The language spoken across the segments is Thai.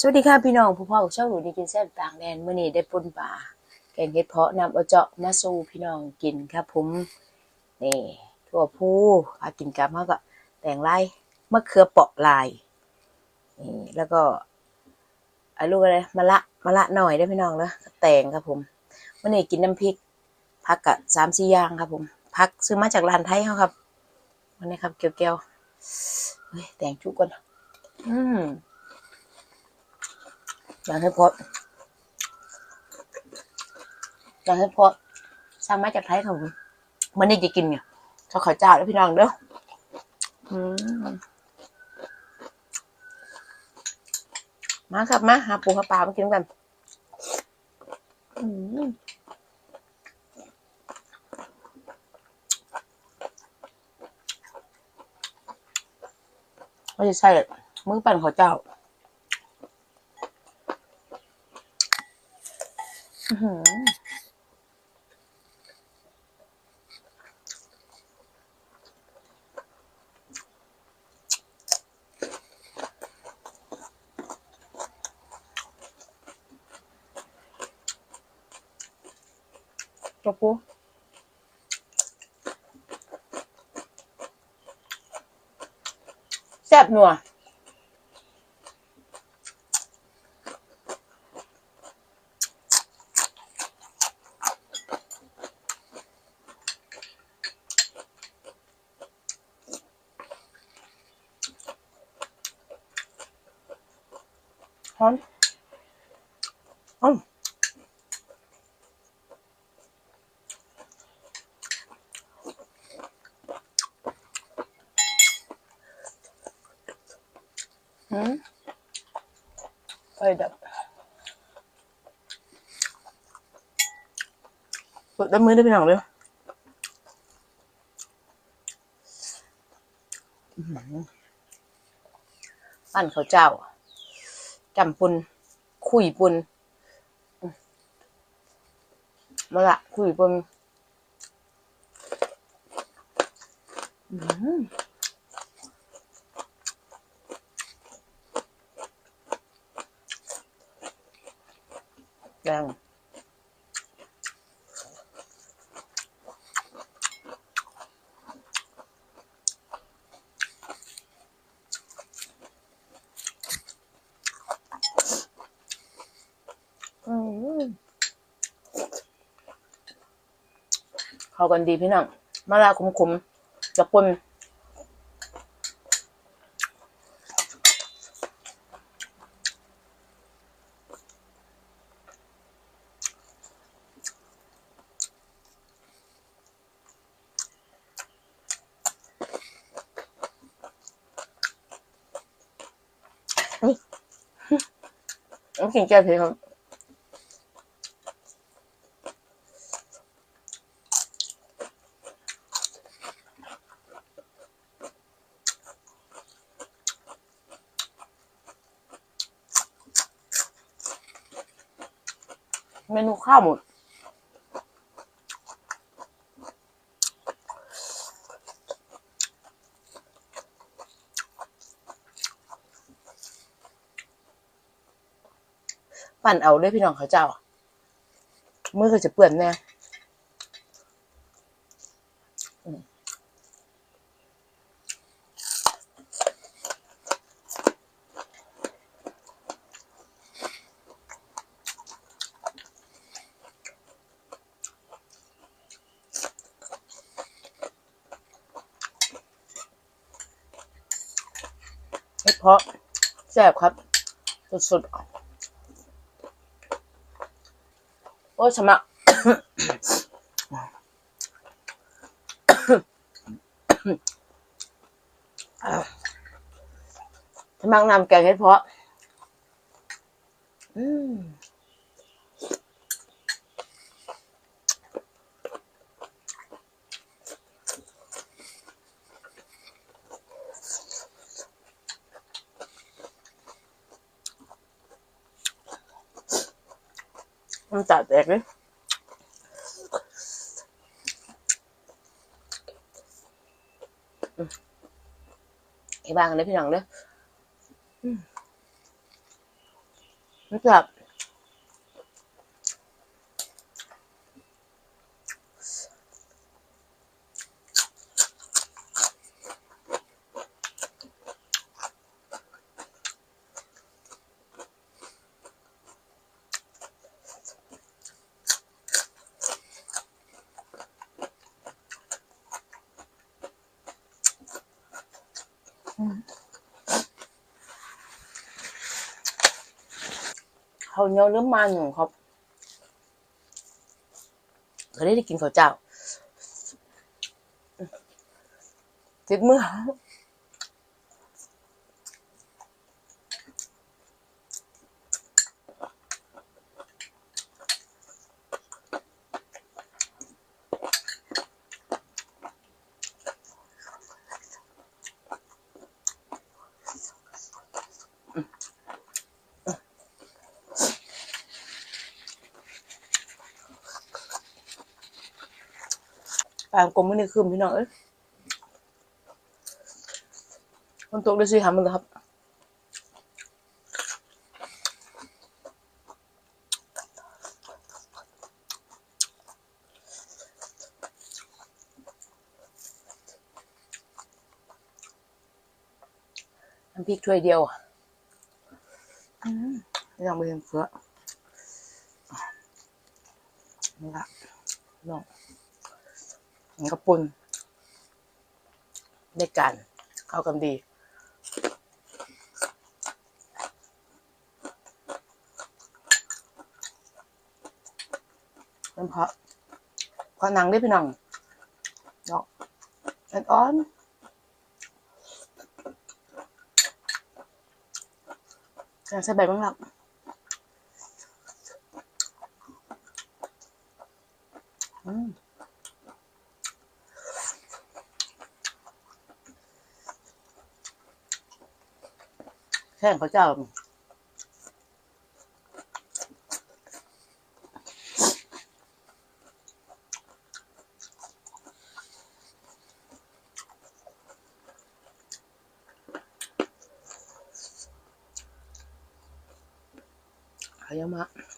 สวัสดีค่ะพี่น้องผู้พ่อของช่องหนูดีกินแซ่บต่างแดนเมื้อนี้ได้ปุ่นปลาแกงเห็ดเพาะนำเอาเจาะมาสู่พี่น้องกินครับผมนี่ถั่วพูอากินกับเขาก็แต่งลายมะเขือเปาะลายนี่แล้วก็ไอ้ลูกอะไรมะละมะละหน่อยได้พี่น้องแล้วแต่งครับผมเมื้อนี้กินน้ำพริกผักกะสามสี่อย่างครับผมผักซื้อมาจากร้านไทยเขาครับวันนี้ครับเกียวๆเฮ้ยแต่งชุกก่อนอืม อยากให้พออยากให้พอสร้างมาจากไทยครับผมมันนี่จะกินเนี่ยข้าวขาวเจ้าแล้วพี่น้องเด้ออืมมาครับมาหาปูหาปลามากินกันอืมไม่ใช่ใช่มือปั่นข้าวเจ้า อื้อ หือตัวปูแซ่บนัว หอมหอมอืมไปดับเปิดด้านมือได้พี่น้องเลยอื้อหือปั้นข้าเจ้า จำปุนคุยปุนมาละคุยปุนแดงอืม เข้ากันดีพี่น้องมาละคุมๆจะปุนต้องกินแเมนูข้าวหมด ปั่นเอาด้วยพี่น้องเขาเจ้าเมือก็จะเปื่อนแน่ เพราะแซ่บครับ สุดๆ โอ้ยสมัครสมัครนำแกงเห็ดเพาะ อืม นำตาแตกเลยไอ้บางเลยพี่น้องเด้อมันแบ ขาวเหนียวเริ่มมันอยู่ครับเขาได้กินข้าวเจ้าติดมือ ปางกลมไม่ได้คืมพี่น้องเอ้ยคนตกได้สิหามันเลยครับน้ำพริกถ้วยเดียวอะอืมไม่ต้องไปเห็นเฟือนี่ละน้อง มันก็ปุ่นได้กัน เข้ากันดีน้ำเพาะเพาะหนังได้พี่น้องเนาะอันอ้อนอยากใส่ใบบ้างหรอกอืม แข่งเขาเจ้าเขายมากกระ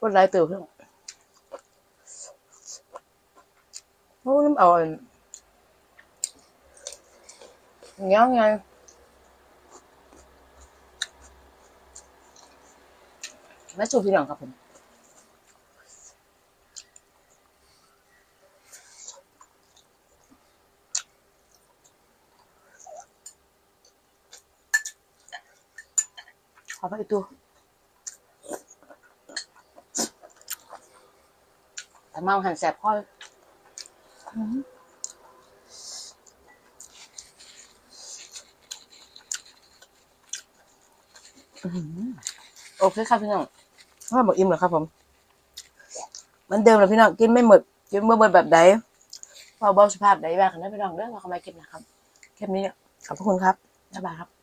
เล่นจับไหลายพวกไรเติ เพื่อนโอ้น้ำเอาอันเงี้ยไงมาสู่พี่น้องครับผมขอไปตัวแต่เมาหันแสบพ่ออืมอื้อหือโอเคครับพี่น้องถ้าบอกอิ่มเหรอครับผมเหมันเดิมเลยพี่น้องกินไม่หมด กินเมื่อหมดแบบใดพอเบาสภาพใดบ้างนะพี่น้องเด้อมาเข้ามากินนะครับแค่นี้ขอบพระคุณครับบ๊ายบายครับ